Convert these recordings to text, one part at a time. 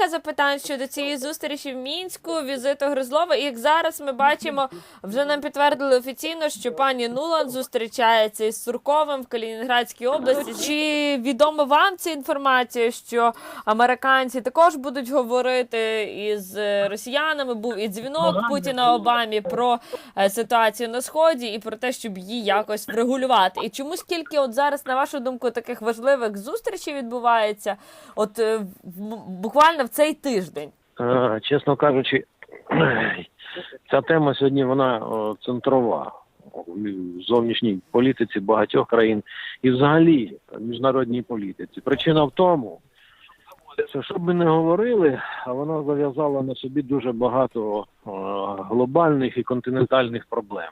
Декілька запитань щодо цієї зустрічі в мінську, візиту Гризлова. І як зараз ми бачимо, вже нам підтвердили офіційно, що пані Нуланд зустрічається із Сурковим в Калінінградській області. Чи відомо вам ця інформація, що американці також будуть говорити із е, росіянами? Був і дзвінок Путіна Обамі про е, ситуацію на сході і про те, щоб її якось врегулювати. І чому скільки от зараз, на вашу думку, таких важливих зустрічей відбувається? От е, буквально в цей тиждень. Е, Чесно кажучи, ця тема сьогодні вона центрова в зовнішній політиці багатьох країн і взагалі в міжнародній політиці. Причина в тому, що що ми не говорили, а вона зав'язала на собі дуже багато глобальних і континентальних проблем.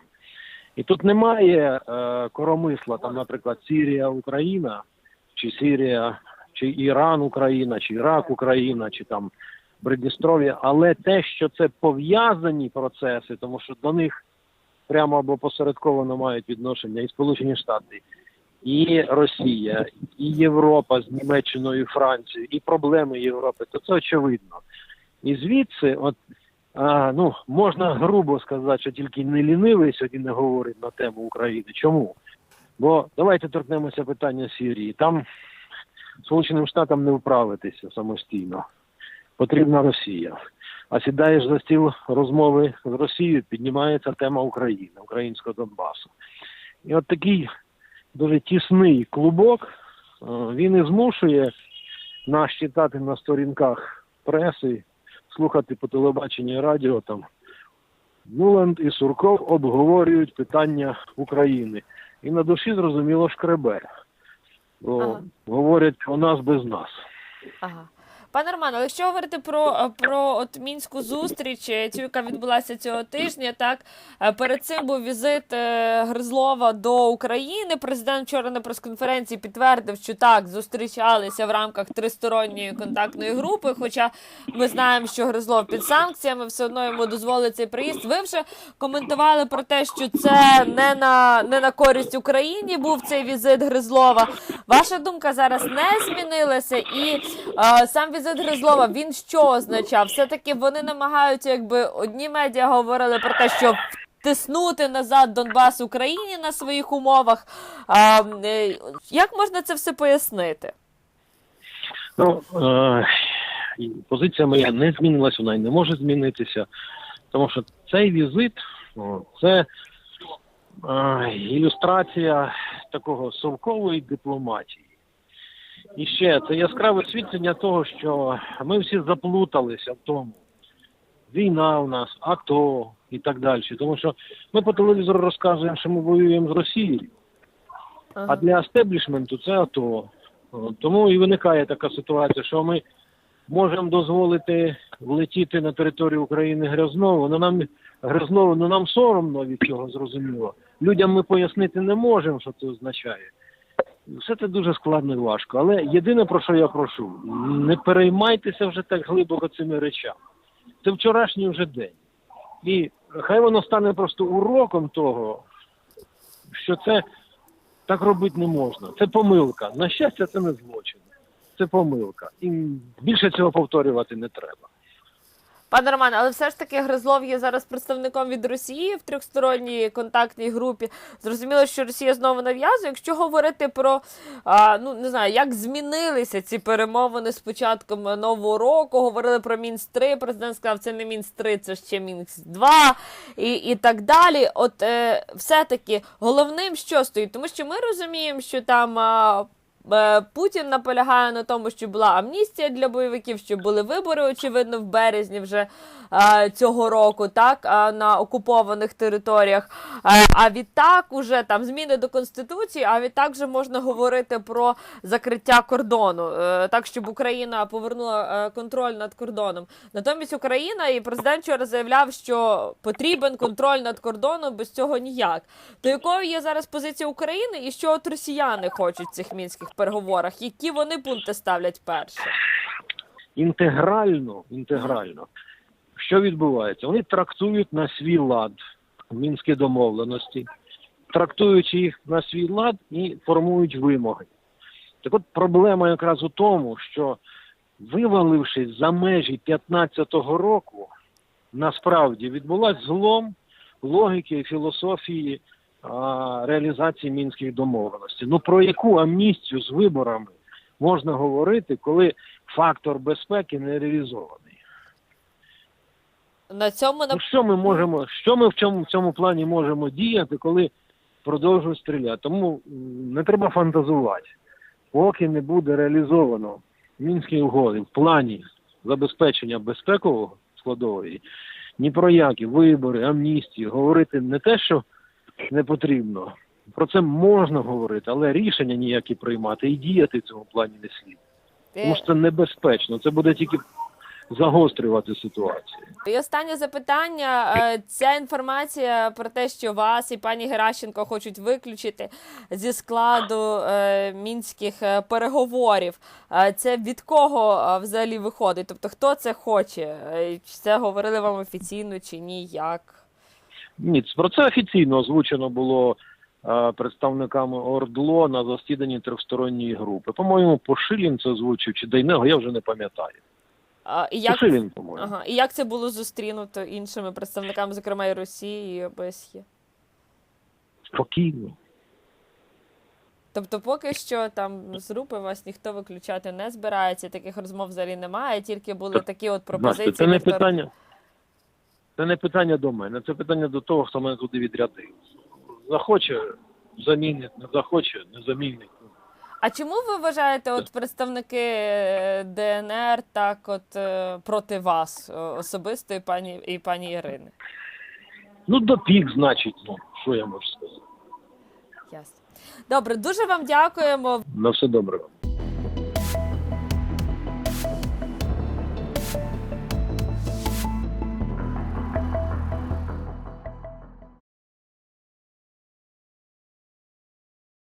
І тут немає е, коромисла, там, наприклад, Сірія, Україна, чи Сірія, чи Іран, Україна, чи Ірак, Україна, чи там Придністров'я, але те, що це пов'язані процеси, тому що до них прямо або посередковано мають відношення і Сполучені Штати, і Росія, і Європа з Німеччиною, і Францією, і проблеми Європи, то це очевидно. І звідси, от а, ну можна грубо сказати, що тільки не лінивий сьогодні не говорить на тему України. Чому? Бо давайте торкнемося питання Сирії. Там Сполученим Штатам не вправитися самостійно. Потрібна Росія. А сідаєш за стіл розмови з Росією, піднімається тема України, українського Донбасу. І от такий дуже тісний клубок, е, він і змушує нас читати на сторінках преси, слухати по телебаченню і радіо там. Нуланд і Сурков обговорюють питання України. І на душі зрозуміло шкребе. Ага. говорять у нас без нас. Ага. Пане Романе, але якщо говорити про, е, про от мінську зустріч, е, цю, яка відбулася цього тижня, так е, перед цим був візит Гризлова до України. Президент вчора на прес-конференції підтвердив, що так зустрічалися в рамках тристоронньої контактної групи. Хоча ми знаємо, що Гризлов під санкціями, все одно йому дозволить цей приїзд. Ви вже коментували про те, що це не на не на користь Україні був цей візит Гризлова. Ваша думка зараз не змінилася, і е, сам візит Гризлова він що означав? Все таки вони намагаються, якби одні медіа говорили про те, що втиснути назад Донбас Україні на своїх умовах. А, е, як можна це все пояснити? Ну, е, позиція моя не змінилася, вона і не може змінитися, тому що цей візит це е, ілюстрація такого совкової дипломатії. І ще це яскраве свідчення того, що ми всі заплуталися в тому. Війна у нас, АТО і так далі. Тому що ми по телевізору розказуємо, що ми воюємо з Росією. А для естеблішменту це АТО. Тому і виникає така ситуація, що ми можемо дозволити влетіти на територію України Грязнову, але нам Грязнову, ну нам соромно від цього зрозуміло. Людям ми пояснити не можемо, що це означає. Все це дуже складно і важко. Але єдине, про що я прошу, не переймайтеся вже так глибоко цими речами. Це вчорашній вже день. І хай воно стане просто уроком того, що це так робити не можна. Це помилка. На щастя, це не злочин. Це помилка. І більше цього повторювати не треба. Пане Романе, але все ж таки Гризлов є зараз представником від Росії в трьохсторонній контактній групі. Зрозуміло, що Росія знову нав'язує. Якщо говорити про а, ну не знаю, як змінилися ці перемовини з початком нового року, говорили про Мінськ 3 Президент сказав, це не Мінськ 3 це ще Мінськ 2 і, і так далі. От е, все-таки головним що стоїть, тому що ми розуміємо, що там. А, Путін наполягає на тому, що була амністія для бойовиків, що були вибори, очевидно, в березні вже е, цього року, так на окупованих територіях. Е, а відтак уже там зміни до конституції. А відтак вже можна говорити про закриття кордону, е, так щоб Україна повернула е, контроль над кордоном. Натомість Україна і президент вчора заявляв, що потрібен контроль над кордоном без цього ніяк. То якою є зараз позиція України, і що от росіяни хочуть цих мінських переговорах? Які вони пункти ставлять перше? Інтегрально, інтегрально. Що відбувається? Вони трактують на свій лад мінські домовленості, трактуючи їх на свій лад і формують вимоги. Так от проблема якраз у тому, що вивалившись за межі 15-го року, насправді відбулась злом логіки і філософії реалізації мінських домовленостей. Ну про яку амністію з виборами можна говорити, коли фактор безпеки не реалізований? На цьому Ну що ми можемо, що ми в цьому в цьому плані можемо діяти, коли продовжують стріляти? Тому не треба фантазувати. Поки не буде реалізовано мінські угоди в плані забезпечення безпекового складової, ні про які вибори, амністії говорити не те, що не потрібно. Про це можна говорити, але рішення ніякі приймати і діяти в цьому плані не слід. Тому що це небезпечно. Це буде тільки загострювати ситуацію. І останнє запитання. Е, Ця інформація про те, що вас і пані Геращенко хочуть виключити зі складу е, мінських е, переговорів. Це від кого взагалі виходить? Тобто, хто це хоче? Чи це говорили вам офіційно, чи ні? Як? Ні, про це офіційно озвучено було е, представниками ОРДЛО на засіданні трьохсторонньої групи. По-моєму, Пошилін це озвучив чи Дайнего, я вже не пам'ятаю. А, і як... Пошилін, по-моєму. Ага. І як це було зустрінуто іншими представниками, зокрема і Росії, і ОБСЄ? Спокійно. Тобто, поки що там з групи вас ніхто виключати не збирається, таких розмов взагалі немає, тільки були Так, такі от пропозиції. це не питання. Це не питання до мене, це питання до того, хто мене туди відрядив. Захоче замінить, не захоче, не замінить. А чому ви вважаєте, от представники е, ДНР так от е, проти вас е, особисто і пані і пані Ірини? Ну, допік, значить, ну, що я можу сказати. Ясно. Добре, дуже вам дякуємо. На все добре. вам.